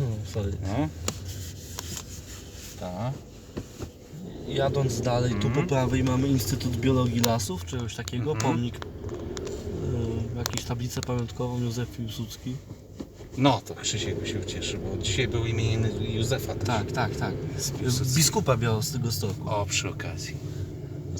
No, sorry. No. Tak. Jadąc dalej, tu po prawej mamy Instytut Biologii Lasów, czegoś takiego, Mhm. pomnik, yy, jakąś tablicę pamiątkową Józef Piłsudski. No, to Krzysiek by się ucieszy, bo dzisiaj był imieniny Józefa też. Tak, tak, tak. Biskupa Białostego Stoku. O, przy okazji.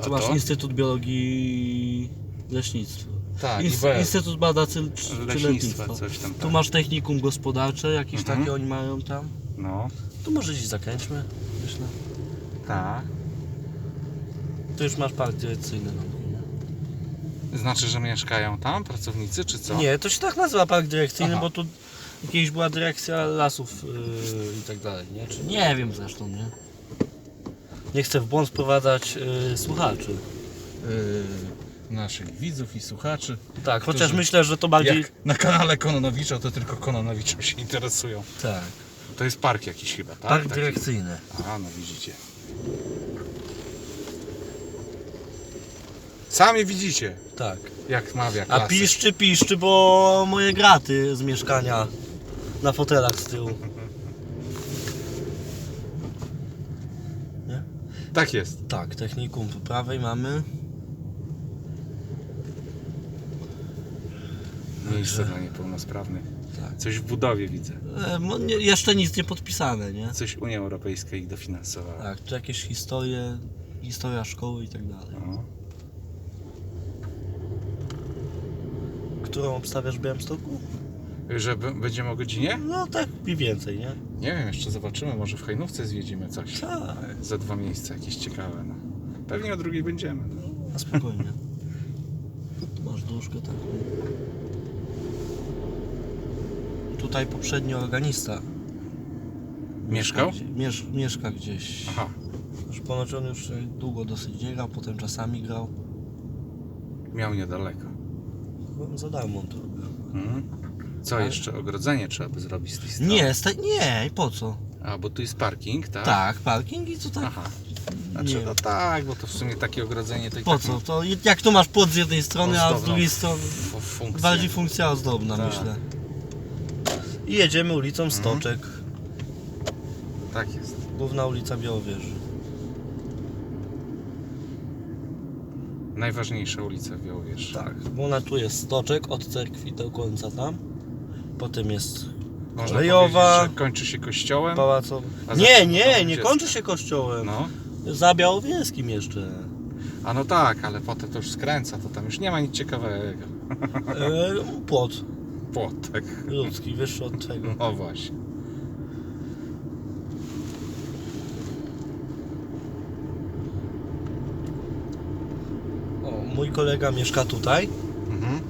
A Tu masz to? Instytut Biologii Leśnictwa. Tak, Ins-. Instytut Badaczy Leśnictwa, coś tam. Tu tak. masz technikum gospodarcze, jakieś Mhm. takie oni mają tam. No, Tu może gdzieś zakręćmy, myślę. tak. Tu już masz park dyrekcyjny. No. Znaczy, że mieszkają tam pracownicy, czy co? Nie, to się tak nazywa park dyrekcyjny, Aha. bo tu kiedyś była dyrekcja lasów yy, i tak dalej, nie? Czy nie wiem zresztą, nie? Nie chcę w błąd wprowadzać yy, słuchaczy. Yy, naszych widzów i słuchaczy. Tak, chociaż myślę, że to bardziej... Jak na kanale Kononowicza, to tylko Kononowiczem się interesują. Tak, To jest park jakiś chyba, tak? park Taki- dyrekcyjny. A, no widzicie. Sami widzicie, Tak. jak mawia A klasyk. piszczy, piszczy, bo moje graty z mieszkania na fotelach z tyłu. Nie? Tak jest. Tak, technikum po prawej mamy. Miejsce dla niepełnosprawnych. Tak. Coś w budowie widzę. E, nie, jeszcze nic nie podpisane, nie? Coś Unia Europejska ich dofinansowała. Tak, czy jakieś historie, historia szkoły i tak dalej. O. Którą obstawiasz w Białymstoku? Że będziemy o godzinie? No tak mniej więcej, nie? Nie wiem, jeszcze zobaczymy. Może w Hajnówce zwiedzimy coś. Tak, Za dwa miejsca jakieś ciekawe. No. Pewnie o drugiej będziemy. No. na spokojnie. Masz duszkę taką. Tutaj poprzedni organista Mieszkał? gdzie- Miesz, mieszka gdzieś. Aha. Już ponoć on już długo dosyć nie grał, potem czasami grał. Miał niedaleko. Chyba Za darmo to robił. Mhm. Co Ale- jeszcze? Ogrodzenie trzeba by zrobić z tej strony. Nie, sta- nie, i po co? A, bo tu jest parking, tak? Tak, parking i co tak? Aha. Znaczy, Nie. no tak, bo to w sumie takie ogrodzenie to Po tak co? To jak tu masz płot z jednej strony, a z Ozdobną drugiej strony bardziej funkcja ozdobna, Tak. myślę. I jedziemy ulicą Mhm. Stoczek, Tak jest. główna ulica Białowieży. Najważniejsza ulica w Białowieży. Tak, bo ona tu jest Stoczek od cerkwi do końca tam. Potem jest Można Kolejowa. powiedzieć, że kończy się kościołem. pałacowy. A za Nie, nie, nie dziecka. kończy się kościołem. No. Za Białowieskim jeszcze. A no tak, ale potem to już skręca, to tam już nie ma nic ciekawego. E, płot Płotek. ludzki, wyższy od tego. No właśnie. O, mój kolega mieszka tutaj. Mhm.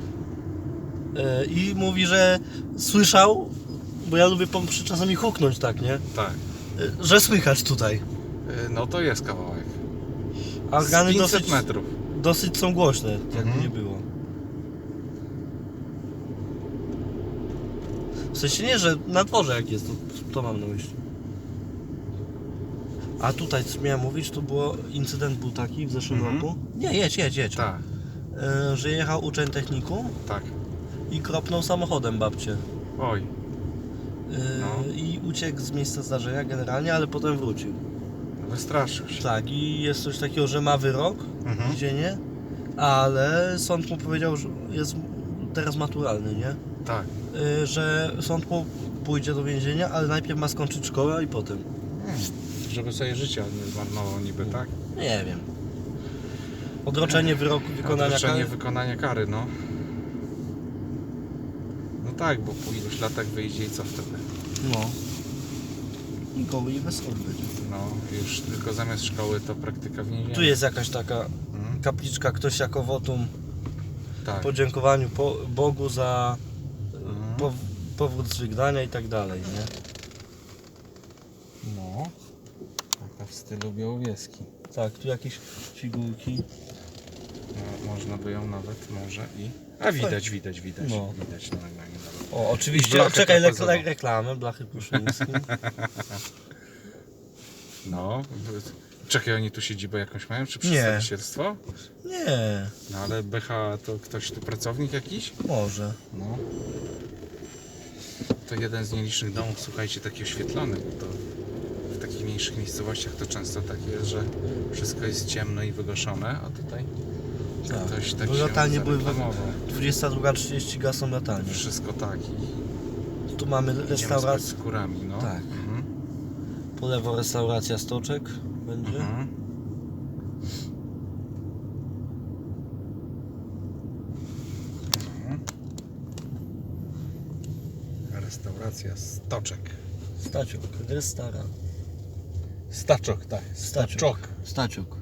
E, I mówi, że słyszał, bo ja lubię pom- przy czasami huknąć tak, nie? Tak. E, Że słychać tutaj. Y, No to jest kawałek. A Z organy 500 dosyć, metrów. dosyć są głośne, jakby Mhm. nie było. W sensie nie, że na dworze jak jest, to, to mam na myśli. A tutaj, co miałem mówić, to było, incydent był taki w zeszłym Mhm. roku. Nie, jedź, jedź, jedź. Tak, E, że jechał uczeń technikum tak. i kropnął samochodem babcię. Oj. E, No. I uciekł z miejsca zdarzenia generalnie, ale potem wrócił. Wystraszył się. Tak, i jest coś takiego, że ma wyrok, Mhm. więzienie, ale sąd mu powiedział, że jest teraz maturalny, nie? Tak. Y, Że sąd mu pójdzie do więzienia, ale najpierw ma skończyć szkołę, i potem. Hmm. Żeby sobie życia nie zmarnował niby, tak? Nie wiem. Odroczenie wyroku wykonania Odroczenie kary. wykonania kary, no. No tak, bo po iluś latach wyjdzie i co wtedy? No. I goły i wesoły będzie. No, już tylko zamiast szkoły to praktyka w więzieniu. Tu jest jakaś taka Mhm. kapliczka, ktoś jako wotum Tak. podziękowaniu po Bogu za Pow powrót z wygnania i tak dalej, nie? No. Taka w stylu białowieski. Tak, tu jakieś figurki. No, można by ją nawet może i... A widać, widać, widać. No. Widać na nagraniu. nawet. O, oczywiście. Blachę Czekaj, le trapezową. le reklamę, blachy Pruszyński. No. Czekaj, oni tu siedzibę jakąś mają, czy Nie. przedstawicielstwo? Nie, No ale BH to ktoś tu pracownik jakiś? może. No. To jeden z nielicznych domów, słuchajcie, taki oświetlony, bo to w takich mniejszych miejscowościach to często tak jest, że wszystko jest ciemno i wygaszone, a tutaj Tak. ktoś tak się latarnie były w- zareklamował. 22.30 gasą latarnie. Wszystko tak i Tu mamy restaurację. z kurami, no. Tak. Mhm. Po lewo restauracja Stoczek będzie. Mhm. Restauracja Stoczek. Staciok, restaurant. Staczok, tak. Staczok. Staciok.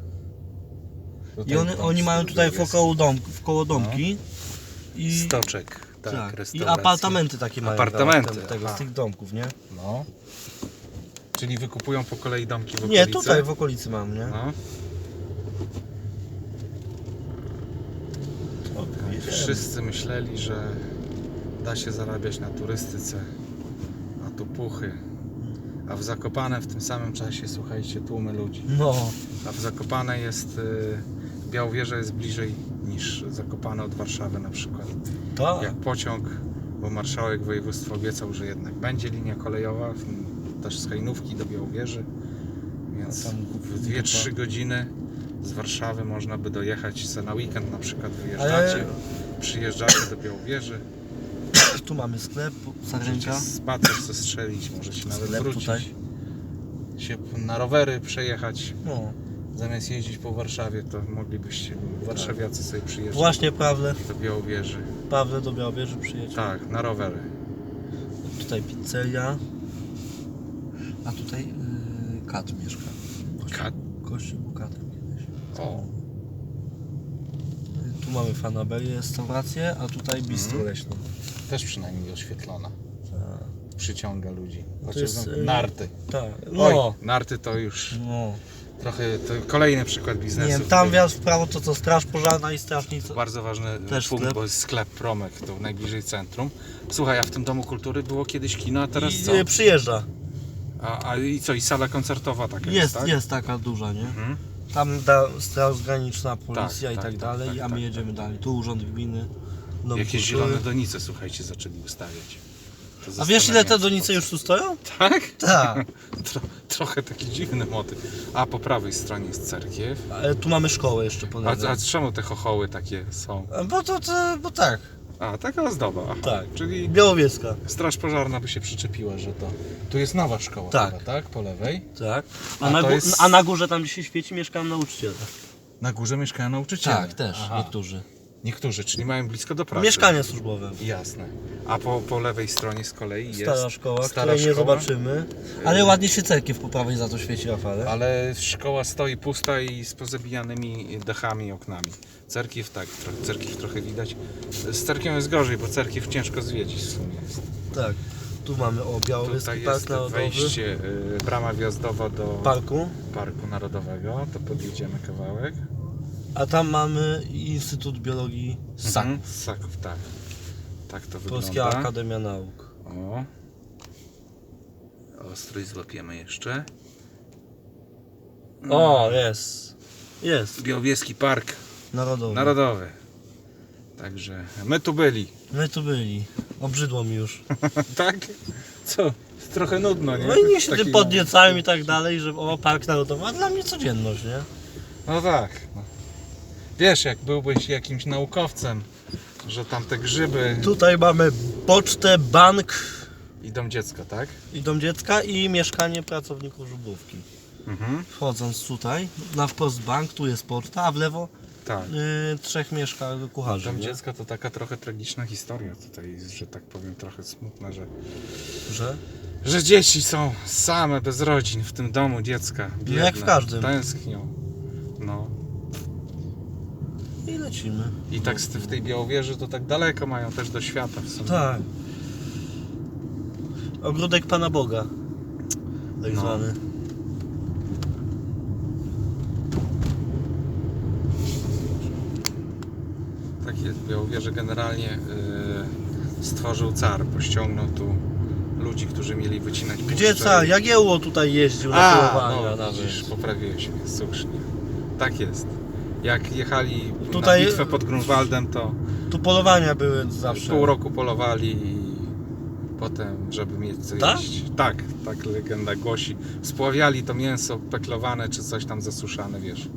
I Tutaj one, tam oni mają tutaj wokoło dom, wkoło domki. I, Stoczek, tak, tak, I restauracja. apartamenty takie mają. Apartamenty, tam, tego, aha. z tych domków, nie? No. Czyli wykupują po kolei domki w okolicy? Nie, tutaj w okolicy mam, nie? No. O, jedziemy. Wszyscy myśleli, że da się zarabiać na turystyce, tu puchy. A w Zakopane w tym samym czasie, słuchajcie, tłumy ludzi. No, A w Zakopane jest, y, Białowieża jest bliżej niż Zakopane od Warszawy na przykład. tak. Jak pociąg, bo marszałek województwa obiecał, że jednak będzie linia kolejowa, też z Hajnówki do Białowieży, więc w 2-3 godziny z Warszawy można by dojechać, na weekend na przykład wyjeżdżacie, Ale przyjeżdżacie do Białowieży, tu mamy sklep, Sarynka. spacer zestrzelić, możecie nawet Sklep wrócić, tutaj. się na rowery przejechać, No, zamiast jeździć po Warszawie, to moglibyście, warszawiacy sobie przyjeżdżać właśnie Pawle, do Białowieży. Pawle do Białowieży przyjedzie. Tak, na rowery. Tutaj pizzeria. A tutaj yy, kat mieszka. Kościół, Kat? Kościół był katem kiedyś. O, Tu mamy fanaberię, restaurację, a tutaj bistro Mhm. leśną. też przynajmniej oświetlona. Tak. Przyciąga ludzi. To Chociaż jest, y, narty. Tak, Oj, no. narty to już no. trochę, to kolejny przykład Nie biznesu. wiem, tam który- wjazd w prawo to co, straż pożarna i strażnica. Bardzo ważny Też punkt, sklep. bo jest sklep Promek, to najbliżej centrum. Słuchaj, a w tym Domu Kultury było kiedyś kino, a teraz I co? y, przyjeżdża. A, a i co, i sala koncertowa taka jest, Jest, tak? jest taka duża, nie? Mhm. Tam da, straż graniczna, policja Tak, i tak, tak, tak, dalej, tak, a my tak, jedziemy dalej. Tu urząd gminy. Dom Jakieś kultury. zielone donice, słuchajcie, zaczęli ustawiać. To A wiesz ile te donice już tu stoją? Tak? Tak. Tro, trochę taki dziwny motyw. A po prawej stronie jest cerkiew. Ale tu mamy szkołę jeszcze po A, a czemu te chochoły takie są? Bo to, to, bo tak, A, taka ozdoba. Aha. tak. Czyli Białowieska. Straż Pożarna by się przyczepiła, że to... Tu jest nowa szkoła Tak. chyba, tak? Po lewej. Tak. A, A na, to gó- jest- a na górze tam gdzie się świeci mieszkają nauczyciele. Na górze mieszkają nauczyciele. Tak, też, Aha. niektórzy. Niektórzy, czyli mają blisko do pracy. Mieszkania służbowe. Jasne. A po, po lewej stronie z kolei jest... Stara szkoła, stara której nie szkoła, zobaczymy. Ale ładnie się cerkiew po prawej za to świeci, Rafale. Ale szkoła stoi pusta i z pozabijanymi dachami i oknami. Cerkiew tak, cerkiew trochę widać. Z cerkiew jest gorzej, bo cerkiew ciężko zwiedzić w sumie jest. Tak. Tu mamy o Tutaj Park jest Narodowy. wejście, y, brama wjazdowa do Parku. Parku Narodowego. To podjedziemy kawałek. A tam mamy Instytut Biologii SAK. Mhm. Ssaków, tak. Tak to Polska wygląda. Akademia Nauk. O. Ostrój złapiemy jeszcze. O, jest. Jest. Białowieski Park Narodowy. Narodowy. Także my tu byli. My tu byli. Obrzydło mi już. tak? Co? Trochę nudno, nie? No i nie się Taki- tym podniecałem i tak dalej, że o, Park Narodowy, a dla mnie codzienność, nie? No tak. No. Wiesz, jak byłbyś jakimś naukowcem, że tam te grzyby Tutaj mamy pocztę, bank i dom dziecka, tak? i dom dziecka i mieszkanie pracowników żubrówki. Mhm. Wchodząc tutaj, na wprost bank, tu jest poczta, a w lewo Tak. y, trzech mieszka kucharzy. Dom nie? dziecka to taka trochę tragiczna historia tutaj, że tak powiem, trochę smutna, że, Że? że dzieci są same bez rodzin w tym domu dziecka. Biedne, jak w każdym. Tęsknią. No. I lecimy. I tak z- w tej Białowieży to tak daleko mają też do świata w sumie. Tak. Ogródek Pana Boga. Tak No. zwany. Tak jest. W Białowieży generalnie y, stworzył car, pościągnął tu ludzi, którzy mieli wycinać Gdzie puszcze car? i- Jagiełło tutaj jeździł na A, polowania no widzisz, nawet. poprawiłeś mnie, słusznie. Tak jest. Jak jechali Tutaj- na bitwę pod Grunwaldem, to Tu polowania były zawsze. pół roku polowali i potem, żeby mieć co Tak? jeść. Tak, tak legenda głosi. Spławiali to mięso peklowane czy coś tam zasuszane, wiesz,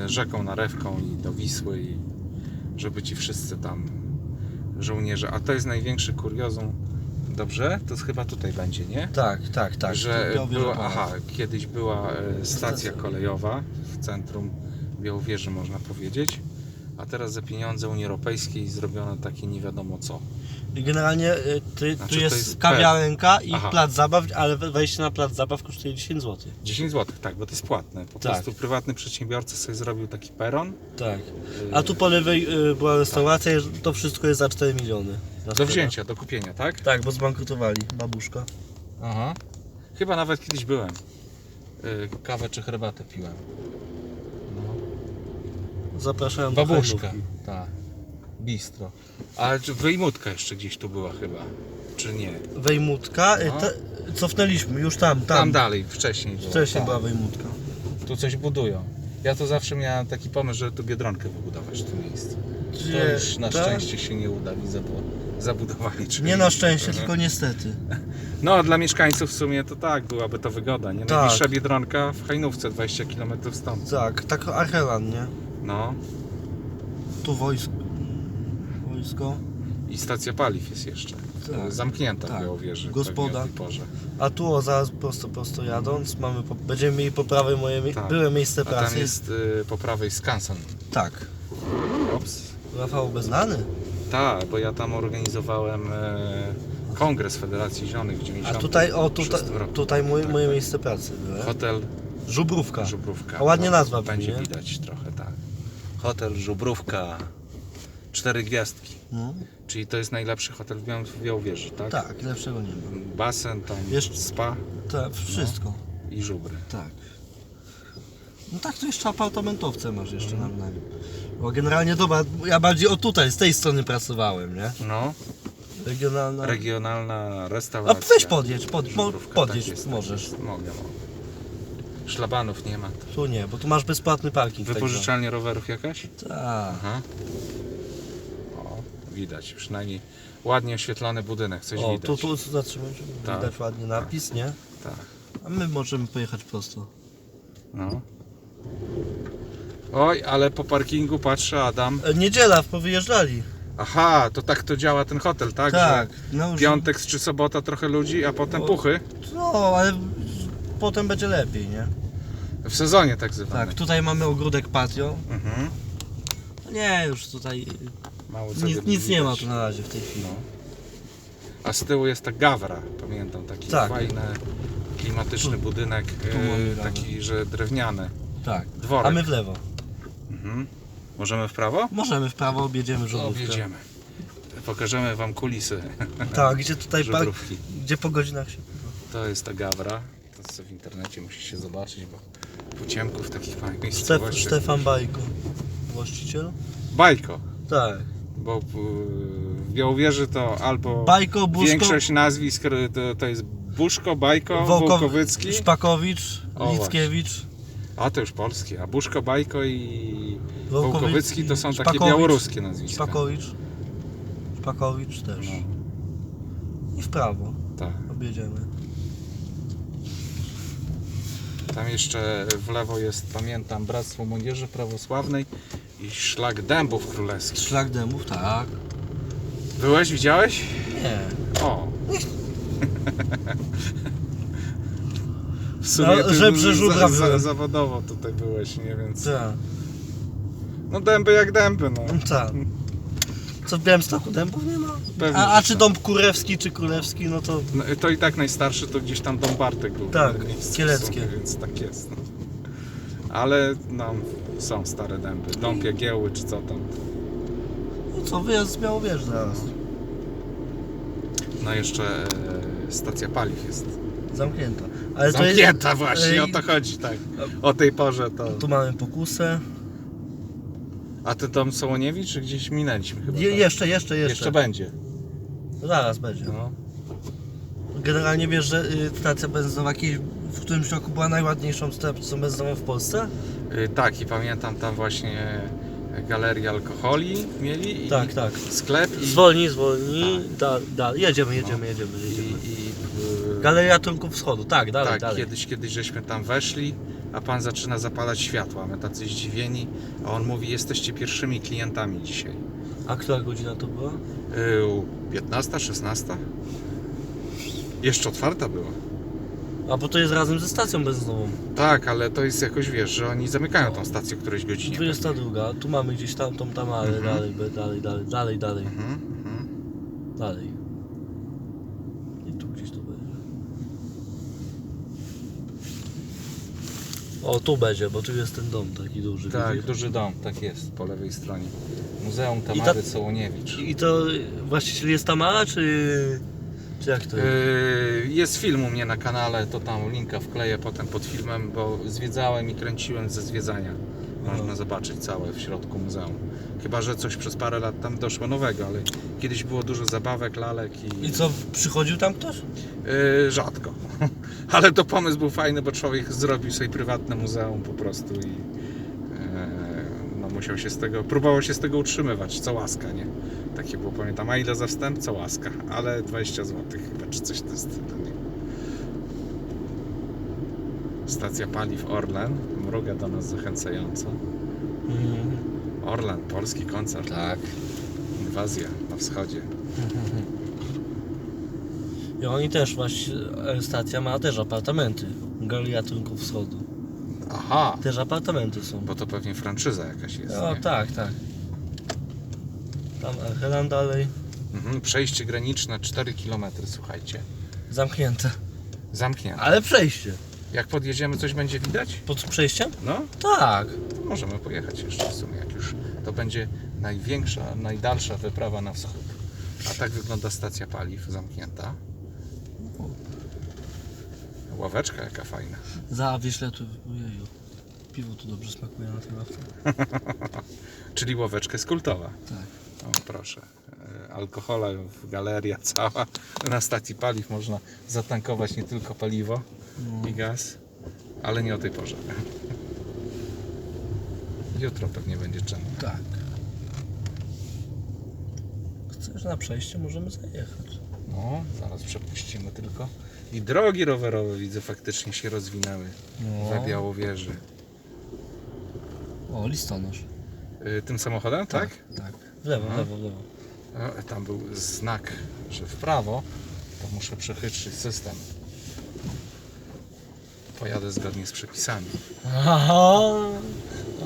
yy, rzeką, narewką i do Wisły i żeby ci wszyscy tam żołnierze. A to jest największy kuriozum. Dobrze? To chyba tutaj będzie, nie? Tak, tak, tak. że była, aha, kiedyś była e, Stacja. kolejowa w centrum Białowieży, można powiedzieć. A teraz za pieniądze Unii Europejskiej zrobiono takie nie wiadomo co. Generalnie y, ty, Znaczy, tu to jest, jest kawiarenka i Aha. plac zabaw, ale we- wejście na plac zabaw kosztuje 10 zł. 10 zł, tak, bo to jest płatne. Po Tak. prostu prywatny przedsiębiorca sobie zrobił taki peron. Tak. y, A tu po lewej y, była restauracja, i to wszystko jest za 4 miliony. na do sprzedaż. wzięcia, do kupienia, tak? Tak, bo zbankrutowali, babuszka. Aha. Chyba nawet kiedyś byłem. Y, Kawę czy herbatę piłem. Zapraszałem do Babuszka. Hajnówki. Tak. Bistro. A czy wyjmutka jeszcze gdzieś tu była chyba? Czy nie? Wejmutka, y, No. te, cofnęliśmy, już tam, tam. Tam, dalej, wcześniej było. Wcześniej Tak. była Wejmutka. Tu coś budują. Ja to zawsze miałem taki pomysł, że tu Biedronkę wybudować w tym miejscu. To już na tak? szczęście się nie uda i zabu- zabudowali. czyli- Nie na szczęście, tylko niestety. No, dla mieszkańców w sumie to tak, byłaby to wygoda, nie? Tak. Najbliższa Biedronka w Hajnówce, 20 km stąd. Tak, tak Archelan, nie? No. Tu wojsko. Wojsko. I stacja paliw jest jeszcze. Tak. Zamknięta Tak. w Białowieży. Gospoda. porze. A tu o, zaraz prosto, prosto jadąc, mamy po, będziemy mieli po prawej moje Tak. byłe miejsce A pracy. tam jest y, po prawej skansen. Tak. Ops. Rafał Beznany. Tak, bo ja tam organizowałem e, kongres Federacji Zielonych w A 90. tutaj, o, tutaj, tutaj moje, Tak, moje tak. miejsce pracy było. Hotel Żubrówka. Żubrówka. A ładnie No, nazwa Będzie nie? widać trochę. Hotel Żubrówka. Cztery gwiazdki. No, Czyli to jest najlepszy hotel w Biał- w Białowieży, tak? tak, lepszego nie ma. Basen, tam Jeszcze- spa Tak, wszystko. i żubry. Tak. No tak, to jeszcze apartamentowce masz jeszcze na na Bo generalnie dobra, ja bardziej o tutaj, z tej strony pracowałem, nie? No, Regionalna. regionalna A restauracja. weź podjedź, pod, po, Żubrówka, podjedź, tak możesz. Tak jest. Mogę, mogę. Szlabanów nie ma. Tu nie, bo tu masz bezpłatny parking. tak Wypożyczalnia rowerów jakaś? Tak. Aha. O, widać, przynajmniej ładnie oświetlony budynek, coś O, widać. tu, tu zatrzymaj się, Tak. widać ładnie napis, nie? Tak, A my możemy pojechać prosto. no. Oj, ale po parkingu patrzę, Adam. E, Niedziela, powyjeżdżali. Aha, to tak to działa ten hotel, tak? Tak. Że No, już- piątek czy sobota trochę ludzi, a potem O. puchy. No, ale potem będzie lepiej, nie? W sezonie tak zwane. Tak, tutaj mamy ogródek patio. Mhm. Nie, już tutaj Mało co nic, nic nie ma widać. tu na razie w tej chwili. No. A z tyłu jest ta gawra, pamiętam, taki Tak. fajny, klimatyczny budynek, tu e, gawrę. taki, że drewniany. Tak. Dworek. A my w lewo. Mhm. Możemy w prawo? Możemy w prawo, objedziemy żubrówkę. Objedziemy. Pokażemy wam kulisy Tak, gdzie tutaj park, żubrówki. gdzie po godzinach się... To jest ta gawra. To sobie w internecie musicie zobaczyć, bo po ciemku w takich małych Stef, miejscowościach. Stefan Bajko. Właściciel? Bajko, Tak. bo y, w Białowieży to albo Bajko, Buszko, większość nazwisk y, to, to jest Buszko, Bajko, Wołkowycki. Szpakowicz, O, Lickiewicz. A to już polskie, a Buszko, Bajko i Wołkowycki, Wołkowycki to są takie Szpakowicz. białoruskie nazwiska. Szpakowicz. Szpakowicz też. No, I w prawo tak. objedziemy. Tam jeszcze w lewo jest, pamiętam, Bractwo Młodzieży Prawosławnej i Szlak Dębów Królewskich. Szlak Dębów, tak. Byłeś, widziałeś? Nie. O! W sumie No, ty żebrze żubra za, za, byłem. zawodowo tutaj byłeś, nie? Więc... Tak. No dęby jak dęby, no. Tak. Co w Białymstoku dębów nie ma? Pewnie, A, a że czy tak. dąb kurewski czy królewski, no to no. To i tak najstarszy to gdzieś tam Dom Bartek był. Tak, w miejscu w kieleckie. Sumie, więc tak jest. No. Ale no, są stare dęby. Dąb Jagiełły czy co tam. no co, wyjazd z Białowieży zaraz. No jeszcze e, stacja paliw jest. Zamknięta. Ale to Zamknięta jest, właśnie, Ej, o to chodzi, tak. O tej porze to... Tu mamy pokusę. A ty dom Sołoniewicz, czy gdzieś minęliśmy chyba? Je, tak? jeszcze, jeszcze, jeszcze. Jeszcze będzie. Zaraz będzie. No. Generalnie wiesz, że y, stacja benzynowa kiedyś w którymś roku była najładniejszą stacją benzynową w Polsce? Y, Tak, i pamiętam tam właśnie galerię alkoholi mieli i Tak, tak. sklep i, Zwolnij, zwolnij. Da, da, jedziemy, jedziemy, jedziemy, i, jedziemy. i e, Galeria Trunków Wschodu, tak, dalej, tak, dalej. kiedyś, kiedyś żeśmy tam weszli, a pan zaczyna zapalać światła. My tacy zdziwieni, a on mówi, jesteście pierwszymi klientami dzisiaj. A która godzina to była? Yy, 15, 16? Jeszcze otwarta była. A bo to jest razem ze stacją benzynową. Tak, ale to jest jakoś, wiesz, że oni zamykają tą stację w którejś godzinie. 22, tu mamy gdzieś tam, tą tam, ale Mhm. dalej, dalej, dalej, dalej, dalej, Mhm, mhm. dalej. I tu gdzieś to będzie. O, tu będzie, bo tu jest ten dom taki duży. Tak, widzisz? duży dom, tak jest, po lewej stronie. Muzeum ta- Tamary Sołoniewicz. I to właściciel jest Tamara, czy, czy jak to jest? Yy, Jest film u mnie na kanale, to tam linka wkleję potem pod filmem, bo zwiedzałem i kręciłem ze zwiedzania. Można zobaczyć całe w środku muzeum. Chyba, że coś przez parę lat tam doszło nowego, ale kiedyś było dużo zabawek, lalek i... I co, przychodził tam ktoś? Yy, rzadko. Ale to pomysł był fajny, bo człowiek zrobił sobie prywatne muzeum po prostu i yy, no musiał się z tego, próbował się z tego utrzymywać, co łaska, nie? Takie było, pamiętam, a ile za wstęp, co łaska, ale 20 zł chyba, czy coś w tym stylu, nie? Stacja paliw Orlen, mruga do nas zachęcająco. Mhm. Orlen, polski koncert, Tak. inwazja na wschodzie. I oni też właśnie, e, stacja ma też apartamenty. Galeria Trunków Wschodu. Aha, Też apartamenty są. bo to pewnie franczyza jakaś jest, O, nie? tak, tak. Tam Archelan dalej. Mhm, przejście graniczne 4 km, słuchajcie. Zamknięte. Zamknięte. Ale przejście. Jak podjedziemy, coś będzie widać? Pod przejściem? No, Tak. to możemy pojechać jeszcze w sumie, jak już to będzie największa, najdalsza wyprawa na wschód. A tak wygląda stacja paliw zamknięta. Ławeczka jaka fajna. Za Wiśle tu, ojeju. Piwo tu dobrze smakuje na tym ławce. Czyli ławeczka jest kultowa. Tak. O, proszę. E, Alkohola, galeria cała. Na stacji paliw można zatankować nie tylko paliwo No. i gaz, ale nie o tej porze. Jutro pewnie będzie czemu. Tak. Chcesz na przejście? Możemy zajechać. No, zaraz przepuścimy tylko. I drogi rowerowe widzę faktycznie się rozwinęły No. we Białowieży. O, listonosz. Y, Tym samochodem, tak? Tak. W lewo, w Aha. lewo, w lewo. E, Tam był znak, że w prawo, to muszę przechytrzyć system. Pojadę zgodnie z przepisami. Aha.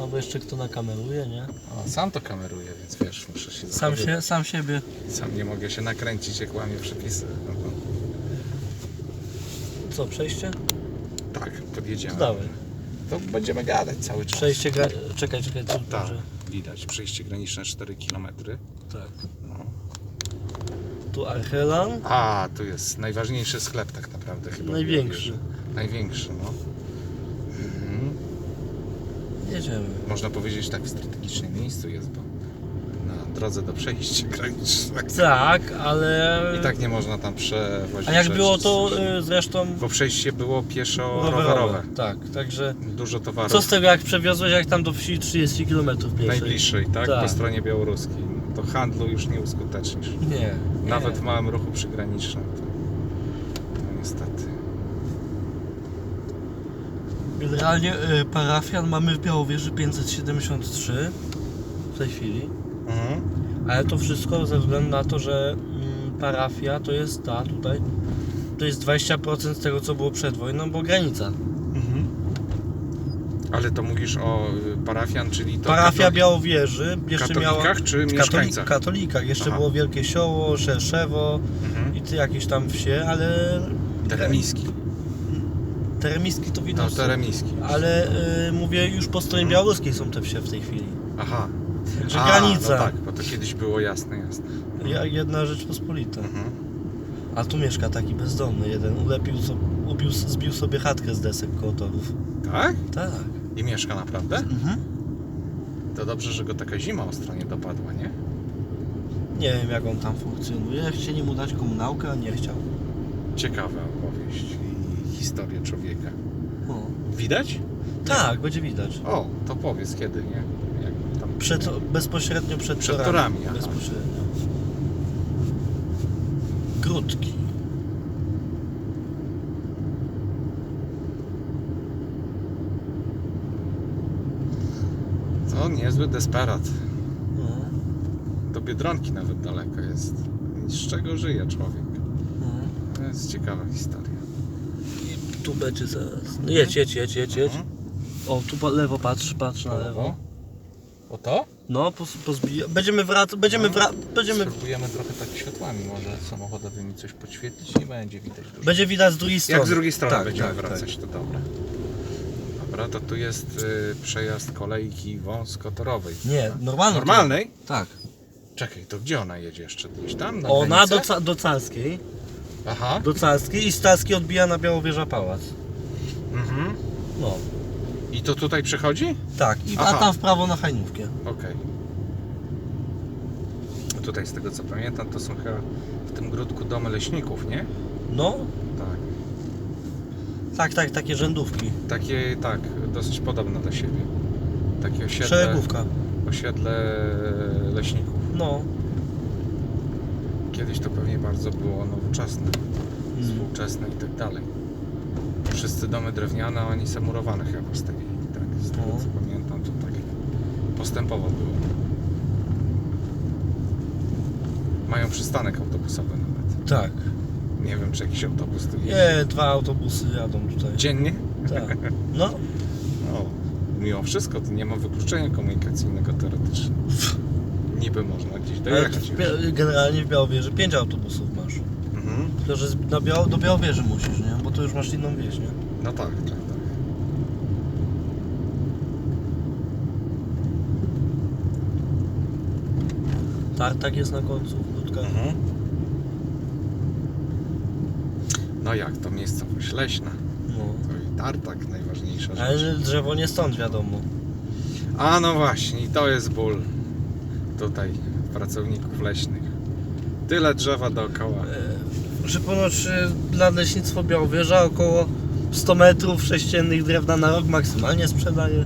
Albo jeszcze kto nakameruje, nie? A sam to kameruje, więc wiesz, muszę się Sam zachowywać. się, sam siebie. Sam nie mogę się nakręcić, jak łamię przepisy. No Co, przejście? tak. To dawaj. To będziemy gadać cały czas. Przejście gra... Czekaj, czekaj, tu Tak, widać. Przejście graniczne 4 km. Tak. No. Tu Archelan. A, tu jest najważniejszy sklep tak naprawdę chyba. Największy. Największy, no. Mhm. Jedziemy. Można powiedzieć tak w strategicznym miejscu jest, bo drodze do przejścia granicznego. Tak, ale... I tak nie można tam przewozić A jak rzeczy było to y, zresztą Bo przejście było pieszo-rowerowe. rowerowe. Tak, także... Dużo towarów. Co z tego jak przewiozłeś jak tam do wsi 30 km? Najbliższej, tak? Tak. Po stronie białoruskiej. To handlu już nie uskutecznisz. Nie. Nawet nie. w małym ruchu przygranicznym. To... No niestety. Generalnie y, parafian mamy w Białowieży 573 w tej chwili. Mhm. Ale to wszystko ze względu na to, że mm, parafia to jest ta tutaj. To jest 20% z tego co było przed wojną, bo granica. Mhm. Ale to mówisz o y, parafian, czyli to Parafia katoli- Białowieży jeszcze katolikach miała. czy w mieszkańcach? katolikach. Jeszcze Aha. było Wielkie Sioło, Szerszewo Mhm. i ty jakieś tam wsie, ale. Teremiski. Teremiski to No, widać. teremiski. Ale y, mówię, już po stronie białoruskiej są te wsie w tej chwili. Aha. Także A, granica. No tak, bo to kiedyś było jasne, jasne. Ja- Jedna Rzeczpospolita. Mhm. A tu mieszka taki bezdomny jeden. Ulepił so, ubił, zbił sobie chatkę z desek koło torów. Tak? Tak. I mieszka naprawdę? Mhm. To dobrze, że go taka zima ostro nie dopadła, nie? Nie wiem jak on tam funkcjonuje. Chcieli mu dać komunałkę, a nie chciał. Ciekawa opowieść i historia człowieka. O. Widać? Tak, będzie widać. O, to powiedz kiedy, nie? Przed, bezpośrednio przed, Przed torami, aha. Bezpośrednio. Krótki. To niezły desperat. No. Do Biedronki nawet daleko jest. I z czego żyje człowiek? No. To jest ciekawa historia. I tu będzie zaraz. No jedź, jedź, jedź, jedź, jedź. Mhm. O, tu po lewo patrz, patrz na lewo. O to? No, pos, pozbija. Będziemy wracać, będziemy wra... będziemy... Spróbujemy trochę tak światłami może samochodowymi coś podświetlić. Nie będzie widać dużo. Będzie widać z drugiej strony. Jak z drugiej strony Tak, będziemy tak, wracać, to dobra. Dobra, to tu jest y, przejazd kolejki wąskotorowej. Tak. Nie, normalny. Normalnej? Tak. Czekaj, to gdzie ona jedzie jeszcze? Gdzieś tam? Na Ona do, Ca- do Carskiej. Aha. Do Carskiej i z Carskiej odbija na Białowieża Pałac. Mhm. No. I to tutaj przechodzi? Tak, i, a Aha. tam w prawo na Hajnówkę. Okej. Tutaj z tego co pamiętam, to są chyba w tym grudku domy leśników, nie? No, Tak. tak, tak, takie rzędówki. Takie, tak, dosyć podobne do siebie. Takie osiedle, Szeregówka. osiedle leśników. No. Kiedyś to pewnie bardzo było nowoczesne, Mm. współczesne i tak dalej. Wszyscy domy drewniane, a oni samurowane chyba postawili. Tak, z tego No. co pamiętam, to tak postępowo było. Mają przystanek autobusowy nawet. Tak. Nie wiem, czy jakiś autobus tu. Nie, dwa autobusy jadą tutaj. Dziennie? Tak. No, No, mimo wszystko to nie ma wykluczenia komunikacyjnego teoretycznie. Niby można gdzieś ale dojechać. w już. Bia- generalnie w Białowieży pięć autobusów masz. Mhm. Tylko, że z- na Biał- do Białowieży musisz, nie? Bo to już masz inną wieś, nie? No tak, tak, tak. Tartak jest na końcu, krótka. Mhm. No jak to miejscowość leśna? No. To i tartak najważniejsza rzecz. Ale drzewo nie stąd wiadomo. A no właśnie, i to jest ból tutaj pracowników leśnych. Tyle drzewa dookoła. E, Że ponoć e, dla leśnictwo Białowieża około 100 metrów sześciennych drewna na rok maksymalnie sprzedaje.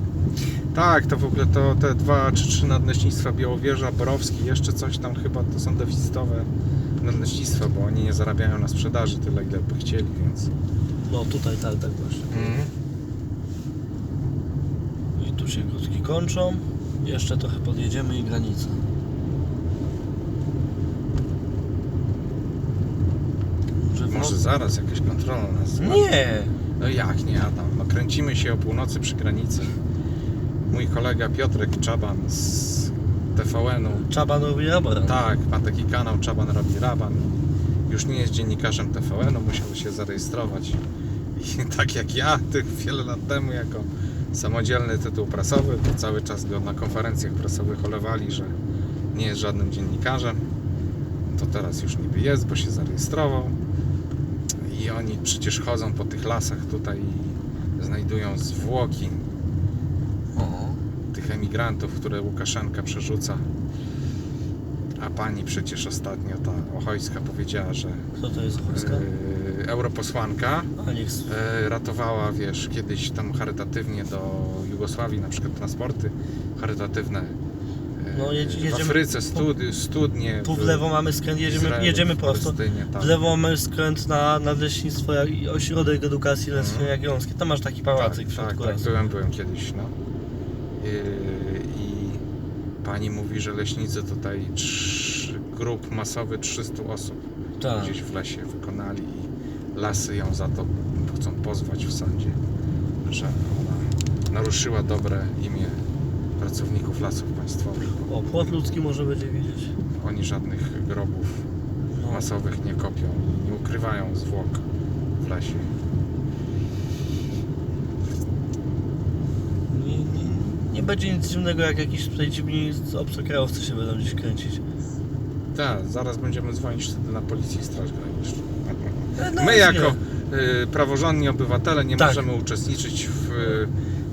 Tak, to w ogóle to te dwa czy trzy nadleśnictwa Białowieża, Borowski, jeszcze coś tam chyba to są deficytowe nadleśnictwa, bo oni nie zarabiają na sprzedaży tyle ile by chcieli, więc. No tutaj tartak właśnie. I tu się krótki kończą. Jeszcze trochę podjedziemy i granica. Może zaraz jakaś kontrola nas. Nie! No jak nie Adam? No kręcimy się o północy przy granicy. Mój kolega Piotrek Czaban z TVN-u. Czaban robi rabaran. Tak, ma taki kanał Czaban robi raban. Już nie jest dziennikarzem TVN-u, musiał się zarejestrować. I tak jak ja, tych wiele lat temu, jako samodzielny tytuł prasowy, to cały czas go na konferencjach prasowych olewali, że nie jest żadnym dziennikarzem. To teraz już niby jest, bo się zarejestrował. I oni przecież chodzą po tych lasach tutaj i znajdują zwłoki tych emigrantów, które Łukaszenka przerzuca. A pani przecież ostatnio, ta Ochojska powiedziała, że kto to jest Polska? e, europosłanka A niech... e, ratowała, wiesz, kiedyś tam charytatywnie do Jugosławii, na przykład transporty charytatywne. e, No, jedzie- w jedziemy- Afryce, studi- studnie. Tu w lewo mamy skręt, jedziemy, Izraelu, jedziemy w prosto. Tak. W lewo mamy skręt na, na leśnictwo i ośrodek edukacji Mhm. Jagiellońskiej. Tam masz taki Tak, pałacyk w tak, środku tak, lasu. byłem, byłem kiedyś, no. I, I pani mówi, że leśnicy tutaj trz, grup masowy 300 osób Tak. gdzieś w lesie wykonali i lasy ją za to chcą pozwać w sądzie, że ona naruszyła dobre imię pracowników lasów państwowych. O, płot ludzki może będzie widzieć. Oni żadnych grobów No. masowych nie kopią, nie ukrywają zwłok w lesie. Nie, nie, nie będzie nic dziwnego, jak jakiś tutaj dziwni obcokrajowcy się będą gdzieś kręcić. Tak, zaraz będziemy dzwonić wtedy na policję i straż graniczną. No, My jako y, praworządni obywatele nie Tak. możemy uczestniczyć w, y,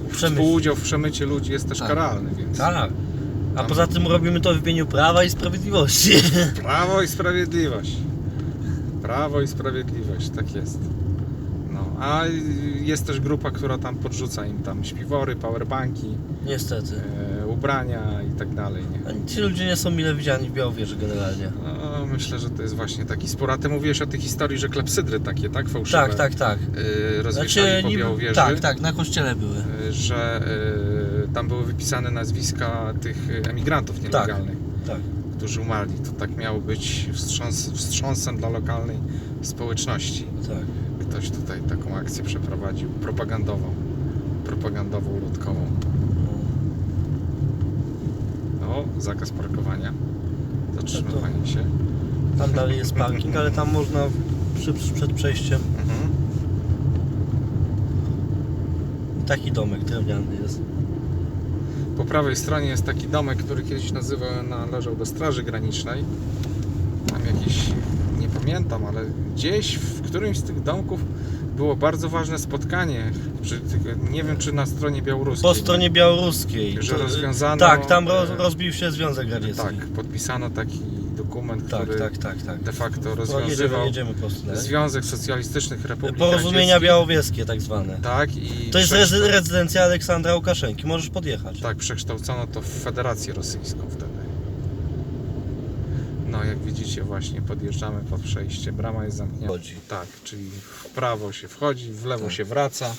w Przemyśl. współudział w przemycie ludzi jest też Tak. karalny, więc Tak. A poza tym robimy to w imieniu prawa i sprawiedliwości. prawo i sprawiedliwość. Prawo i sprawiedliwość, tak jest. No, a jest też grupa, która tam podrzuca im tam śpiwory, powerbanki, Niestety. e, ubrania i tak dalej, nie? A Ci ludzie nie są mile widziani w Białowieży generalnie. No, myślę, że to jest właśnie taki spór. A ty mówiłeś o tej historii, że klepsydry takie, tak? Fałszywe. Tak, tak, tak. Yy, rozwieszali po niby- Białowieży. tak, tak, na kościele były. Yy, Że yy, tam były wypisane nazwiska tych emigrantów nielegalnych, Tak. którzy umarli. To tak miało być wstrząs, wstrząsem dla lokalnej społeczności. Tak. Ktoś tutaj taką akcję przeprowadził, propagandową, propagandową, ludkową. No, zakaz parkowania. Zatrzymywanie się. Tam dalej jest parking, ale tam można przy, przed przejściem. Mhm. Taki domek drewniany jest. Po prawej stronie jest taki domek, który kiedyś nazywa, należał do Straży Granicznej. Tam jakiś, pamiętam, ale gdzieś w którymś z tych domków było bardzo ważne spotkanie. Nie wiem, czy na stronie białoruskiej. Po stronie białoruskiej. Że To- rozwiązano, Tak, tam roz, e, rozbił się Związek Radziecki. Tak, podpisano taki dokument, tak, który tak, tak. tak. de facto No, jedziemy, rozwiązywał jedziemy dalej. Związek Socjalistycznych Republik Porozumienia białowieskie tak zwane. Tak, i To jest rezydencja Aleksandra Łukaszenki, możesz podjechać. Tak, przekształcono to w Federację Rosyjską wtedy. No, jak widzicie, właśnie podjeżdżamy pod przejście. Brama jest zamknięta. Chodzi. Tak, czyli w prawo się wchodzi, w lewo Tak. się wraca.